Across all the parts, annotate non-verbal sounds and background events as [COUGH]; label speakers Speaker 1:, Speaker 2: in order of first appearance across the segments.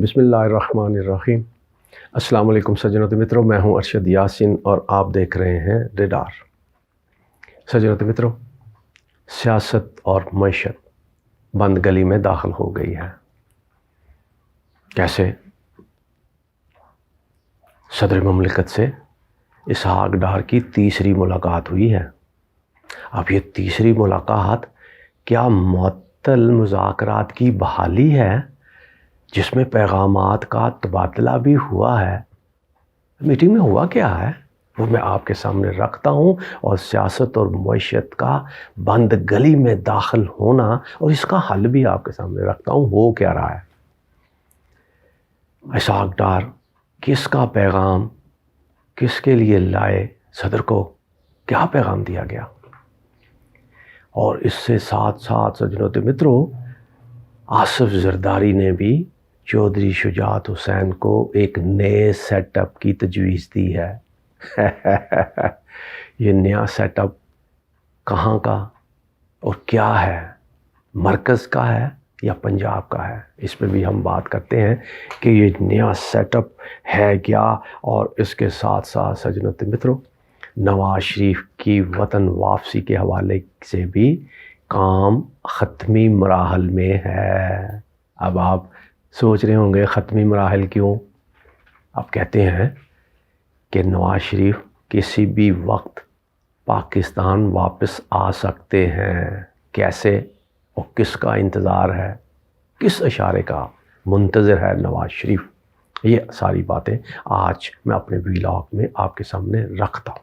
Speaker 1: बिसमीम अस्सलाम सज्जनों मित्रों, मैं हूँ अरशद यासिन और आप देख रहे हैं रेडार। सज्जनों मित्रों, सियासत और मीशत बंद गली में दाखिल हो गई है। कैसे? सदर ममलिकत से इसहाक डार की तीसरी मुलाकात हुई है। अब ये तीसरी मुलाकात क्या मअतल मुजाकरात की बहाली है? जिसमें पैगाम का तबादला भी हुआ है। मीटिंग में हुआ क्या है? वो मैं आपके सामने रखता हूँ और सियासत और मीशत का बंद गली में दाखिल होना और इसका हल भी आपके सामने रखता हूँ। हो क्या रहा है? इसाक डार किसका पैगाम किसके लिए लाए सदर को? क्या पैगाम दिया गया? और इससे साथ साथ सजनों मित्रों, आसफ जरदारी ने भी चौधरी शुजात हुसैन को एक नए सेटअप की तजवीज़ दी है। [LAUGHS] ये नया सेटअप कहाँ का और क्या है? मरकज़ का है या पंजाब का है? इस पर भी हम बात करते हैं कि ये नया सेटअप है क्या? और इसके साथ साथ सजनत मित्रों, नवाज़ शरीफ की वतन वापसी के हवाले से भी काम ख़त्मी मराहल में है। अब आप सोच रहे होंगे, ख़त्मी मराहल क्यों? आप कहते हैं कि नवाज़ शरीफ किसी भी वक्त पाकिस्तान वापस आ सकते हैं। कैसे और किसका इंतज़ार है? किस इशारे का मुंतज़र है नवाज़ शरीफ? ये सारी बातें आज मैं अपने वीलॉग में आपके सामने रखता हूँ।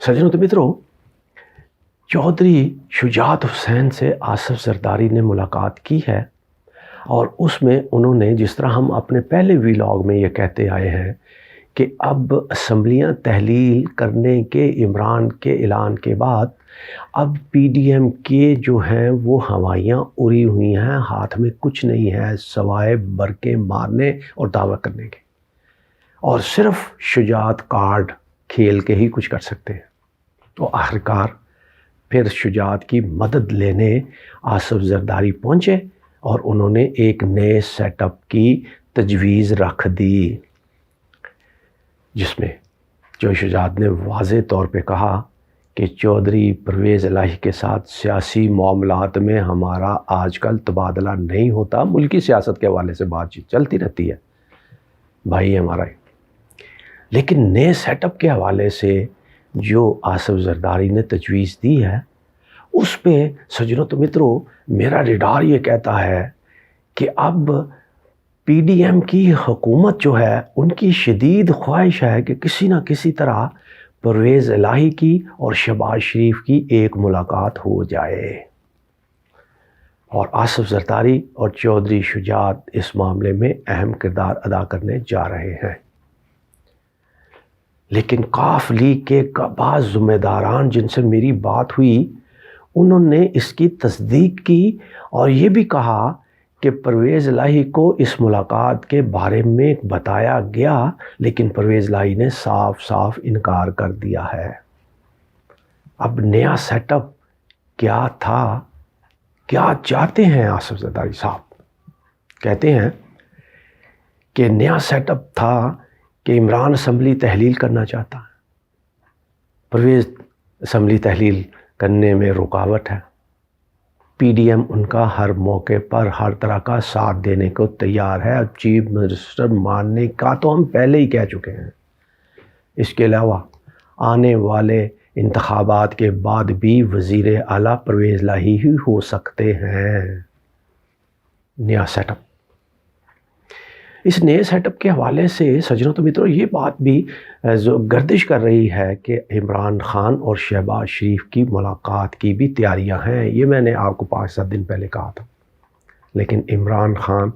Speaker 1: सज्जनों तो मित्रों, चौधरी शुजात हुसैन से आसफ जरदारी ने मुलाकात की है। और उसमें उन्होंने जिस तरह हम अपने पहले वीलॉग में ये कहते आए हैं कि अब असम्बलियाँ तहलील करने के, इमरान के, ऐलान के बाद अब पीडीएम के जो हैं, वो हवाइयाँ उड़ी हुई हैं, हाथ में कुछ नहीं है सवाए बरके मारने और दावा करने के। और सिर्फ़ शुजात कार्ड खेल के ही कुछ कर सकते हैं। तो आखिरकार फिर शुजात की मदद लेने आसफ जरदारी पहुँचे और उन्होंने एक नए सेटअप की तजवीज़ रख दी, जिसमें जो शुजात ने वाज तौर पे कहा कि चौधरी परवेज़ इलाही के साथ सियासी मामलात में हमारा आजकल तबादला नहीं होता। मुल्की सियासत के हवाले से बातचीत चलती रहती है, भाई हमारा। लेकिन नए सेटअप के हवाले से जो आसफ जरदारी ने तजवीज़ दी है उस पर सजनों तो मित्रों, मेरा रिडार ये कहता है कि अब पीडीएम की हुकूमत जो है, उनकी शदीद ख्वाहिश है कि किसी न किसी तरह परवेज़ इलाही की और शबाज शरीफ की एक मुलाकात हो जाए। और आसफ जरदारी और चौधरी शुजात इस मामले में अहम किरदार अदा करने जा रहे हैं। लेकिन काफ लीग के बाद ज़िम्मेदारान जिनसे मेरी बात हुई उन्होंने इसकी तस्दीक की और ये भी कहा कि परवेज़ लाही को इस मुलाकात के बारे में बताया गया, लेकिन परवेज़ लाही ने साफ़ साफ़ इनकार कर दिया है। अब नया सेटअप क्या था? क्या चाहते हैं आसफ जरदारी साहब? कहते हैं कि नया सेटअप था कि इमरान असम्बली तहलील करना चाहता है। परवेज़ असम्बली तहलील करने में रुकावट है। पीडीएम उनका हर मौके पर हर तरह का साथ देने को तैयार है। चीफ मिनिस्टर मानने का तो हम पहले ही कह चुके हैं। इसके अलावा आने वाले इंतबात के बाद भी वज़ी अला परवेज़ लाही ही हो सकते हैं। नया सेटअप इस नए सेटअप के हवाले से सजनों तो मित्रों, ये बात भी जो गर्दिश कर रही है कि इमरान ख़ान और शहबाज शरीफ की मुलाकात की भी तैयारियाँ हैं। ये मैंने आपको पाँच सात दिन पहले कहा था। लेकिन इमरान ख़ान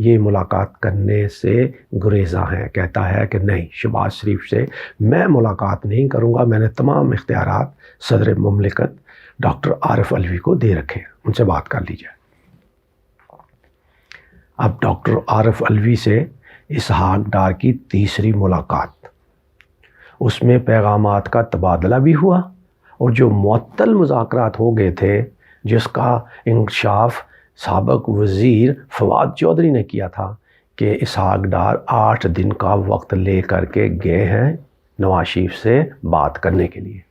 Speaker 1: ये मुलाकात करने से गुरेज़ा हैं। कहता है कि नहीं, शहबाज शरीफ से मैं मुलाकात नहीं करूँगा। मैंने तमाम इख्तियार सदर ममलिकत डॉक्टर आरफ अलवी को दे रखे उनसे बात कर लीजिए। अब डॉक्टर आरफ अलवी से इसहाक डार की तीसरी मुलाकात। उसमें पैगाम का तबादला भी हुआ और जो मअतल मुजाकर हो गए थे, जिसका इंकशाफ सबक वज़ीर फवाद चौधरी ने किया था कि इसहाक डार आठ दिन का वक्त ले करके गए हैं नवाज़ शरीफ से बात करने के लिए।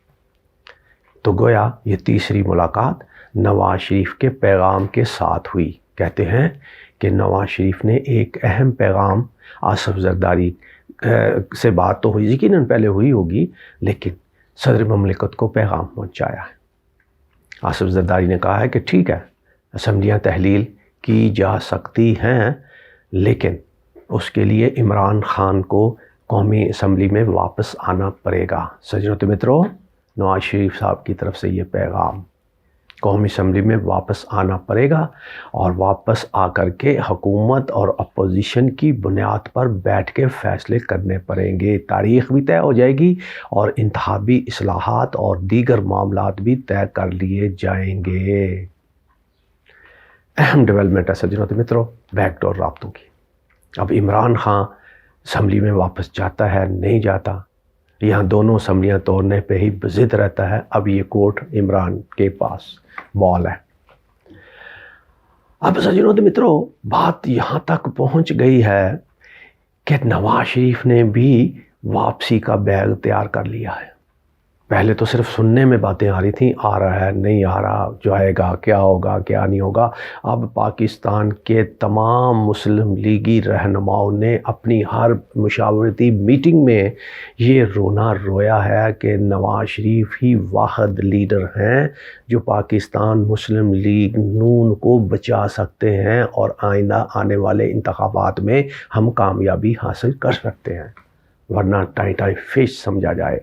Speaker 1: तो गोया ये तीसरी मुलाकात नवाज़ शरीफ के पैगाम के साथ हुई। कहते हैं कि नवाज़ शरीफ ने एक अहम पैगाम आसफ जरदारी से बात तो हुई यकीन पहले हुई होगी, लेकिन सदर ममलिकत को पैगाम पहुँचाया है। आसफ जरदारी ने कहा है कि ठीक है, असम्बलियाँ तहलील की जा सकती हैं, लेकिन उसके लिए इमरान ख़ान को कौमी असम्बली में वापस आना पड़ेगा। सजनत मित्रों, नवाज़ शरीफ साहब की तरफ़ से ये पैगाम। कौमी असम्बली में वापस आना पड़ेगा और वापस आकर के हकूमत और अपोजिशन की बुनियाद पर बैठ के फ़ैसले करने पड़ेंगे। तारीख भी तय हो जाएगी और इंतबी असलाहत और दीगर मामला भी तय कर लिए जाएँगे। अहम डेवलपमेंट है सज्जनों मित्रों बैकडोर रबतों की। अब इमरान खां असम्बली में वापस जाता है, नहीं जाता। यहाँ दोनों असम्बलियाँ तोड़ने पे ही जिद रहता है। अब ये कोर्ट इमरान के पास। बॉल है। अब सजनों मित्रों, बात यहाँ तक पहुँच गई है कि नवाज़ शरीफ ने भी वापसी का बैग तैयार कर लिया है। पहले तो सिर्फ़ सुनने में बातें आ रही थी, आ रहा है, नहीं आ रहा जाएगा क्या होगा, क्या नहीं होगा। अब पाकिस्तान के तमाम मुस्लिम लीगी रहनुमाओं ने अपनी हर मुशावरती मीटिंग में ये रोना रोया है कि नवाज़ शरीफ ही वाहद लीडर हैं, जो पाकिस्तान मुस्लिम लीग नून को बचा सकते हैं और आइंदा आने वाले इंतबात में हम कामयाबी हासिल कर सकते हैं। वरना टाई टाई फ़िश समझा जाए।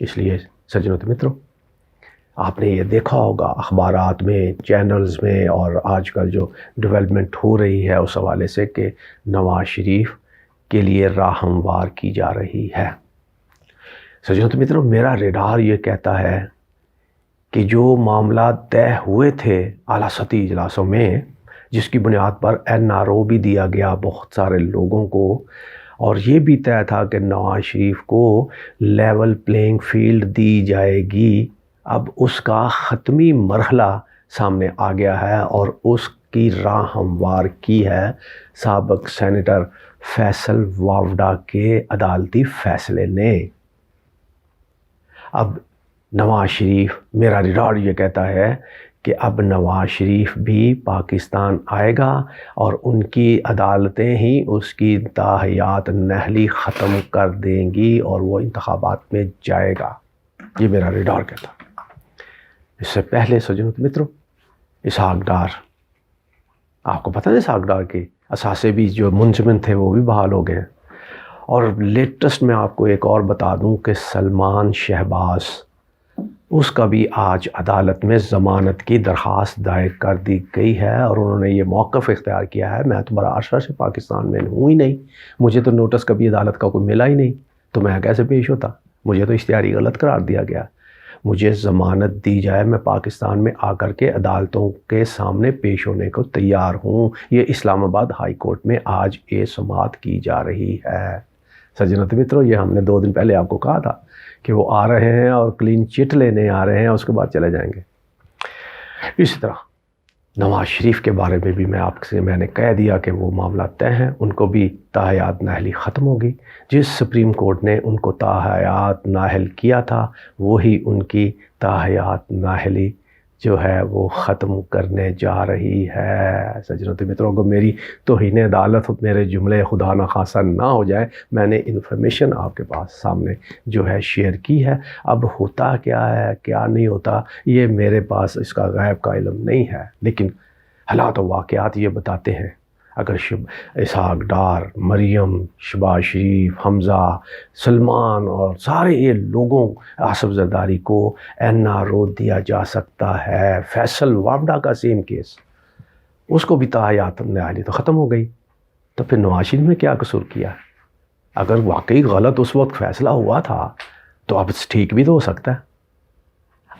Speaker 1: इसलिए सज्जनों मित्रों, आपने ये देखा होगा अखबार में चैनल्स में और आजकल जो डेवलपमेंट हो रही है उस हवाले से कि नवाज़ शरीफ के लिए राह हमवार की जा रही है। सज्जनों मित्रों, मेरा रेडार ये कहता है कि जो मामला तय हुए थे आला सती इजलासों में, जिसकी बुनियाद पर एन आर ओ भी दिया गया बहुत सारे लोगों को और ये भी तय था कि नवाज़ शरीफ को लेवल प्लेइंग फ़ील्ड दी जाएगी। अब उसका ख़त्मी मरहला सामने आ गया है और उसकी राह हमवार की है सबक सेनेटर फैसल वावडा के अदालती फ़ैसले ने। अब नवाज़ शरीफ, मेरा रिकॉर्ड ये कहता है कि अब नवाज़ शरीफ भी पाकिस्तान आएगा और उनकी अदालतें ही उसकी ताहियात नहली ख़त्म कर देंगी और वो इंतबात में जाएगा। ये मेरा रिडॉर कहता इससे पहले सजन मित्रों इसहाक डार आपको पता है इसहाक डार के असासे भी जो मुंजमिन थे वो भी बहाल हो गए और लेटेस्ट मैं आपको एक और बता दूँ कि सलमान शहबाज़ उसका भी आज अदालत में ज़मानत की दरख्वास्त दायर कर दी गई है और उन्होंने ये मौक़ इख्तियार किया है। मैं तो अरसा से पाकिस्तान में हूँ ही नहीं। मुझे तो नोटिस कभी अदालत का कोई मिला ही नहीं। तो मैं कैसे पेश होता? मुझे तो इश्तारी गलत करार दिया गया। मुझे ज़मानत दी जाए, मैं पाकिस्तान में आकर के अदालतों के सामने पेश होने को तैयार हूँ। ये इस्लामाबाद हाई कोर्ट में आज ए समात की जा रही है। सज्जनत मित्रों, ये हमने दो दिन पहले आपको कहा था कि वो आ रहे हैं और क्लीन चिट लेने आ रहे हैं, उसके बाद चले जाएँगे। इसी तरह, नवाज़ शरीफ के बारे में भी मैं आपसे, मैंने कह दिया कि वो मामला तय है, उनको भी तायात नाहली ख़त्म होगी। जिस सुप्रीम कोर्ट ने उनको तायात नाहल किया था, वही उनकी ताहयात नाहली जो है वो ख़त्म करने जा रही है। सजनत मित्रों को मेरी तोहन अदालत मेरे जुमले खुदा न खासा ना हो जाए, मैंने इन्फॉर्मेशन आपके पास सामने जो है शेयर की है। अब होता क्या है, क्या नहीं होता, ये मेरे पास इसका गायब का इलम नहीं है। लेकिन हालात तो वाक़ात ये बताते हैं। अगर शब, इसहाक, डार, मरियम शबाज शरीफ, हमज़ा, सलमान और सारे ये लोगों, आसफ जरदारी को एन आर ओ दिया जा सकता है। फैसल वापडा का सेम केस। उसको भी तायात न्यायालय तो ख़त्म हो गई। तो फिर नवाशिन में क्या कसूर किया? अगर वाकई गलत उस वक्त फ़ैसला हुआ था तो अब ठीक भी तो हो सकता है।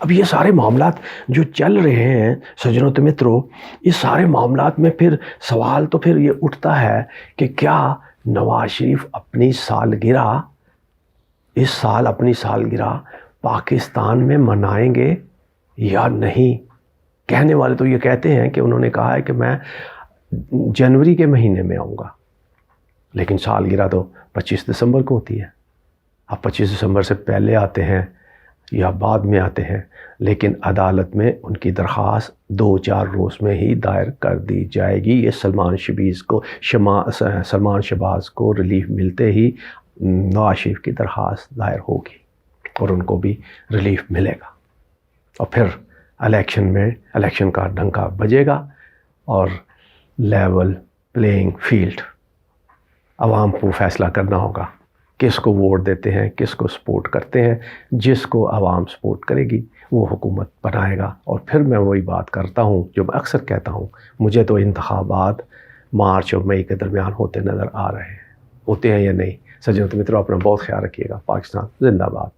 Speaker 1: अब ये सारे मामला जो चल रहे हैं सजनों तो मित्रों इस सारे मामला में फिर सवाल तो फिर ये उठता है कि क्या नवाज़ शरीफ अपनी सालगिरह, इस साल अपनी सालगिरह पाकिस्तान में मनाएँगे या नहीं? कहने वाले तो ये कहते हैं कि उन्होंने कहा है कि मैं जनवरी के महीने में आऊँगा, लेकिन सालगिरह तो 25 दिसंबर को होती है। अब 25 दिसंबर से पहले आते हैं या बाद में आते हैं, लेकिन अदालत में उनकी दरख्वास्त दो चार रोज़ में ही दायर कर दी जाएगी। ये सलमान शबीज़ को, शमा सलमान शबाज को रिलीफ मिलते ही नवाज़ शरीफ की दरख्वास्त दायर होगी और उनको भी रिलीफ मिलेगा। और फिर इलेक्शन में, इलेक्शन का डंका बजेगा और लेवल प्लेइंग फ़ील्ड आवाम को फैसला करना होगा। किसको वोट देते हैं, किसको सपोर्ट करते हैं, जिसको आवाम सपोर्ट करेगी, वो हुकूमत बनाएगा। और फिर मैं वही बात करता हूँ, जो मैं अक्सर कहता हूँ, मुझे तो इंतबात मार्च और मई के दरमियान होते नज़र आ रहे हैं। होते हैं या नहीं? सज्जन, मित्रों, अपना बहुत ख्याल रखिएगा। पाकिस्तान, जिंदाबाद।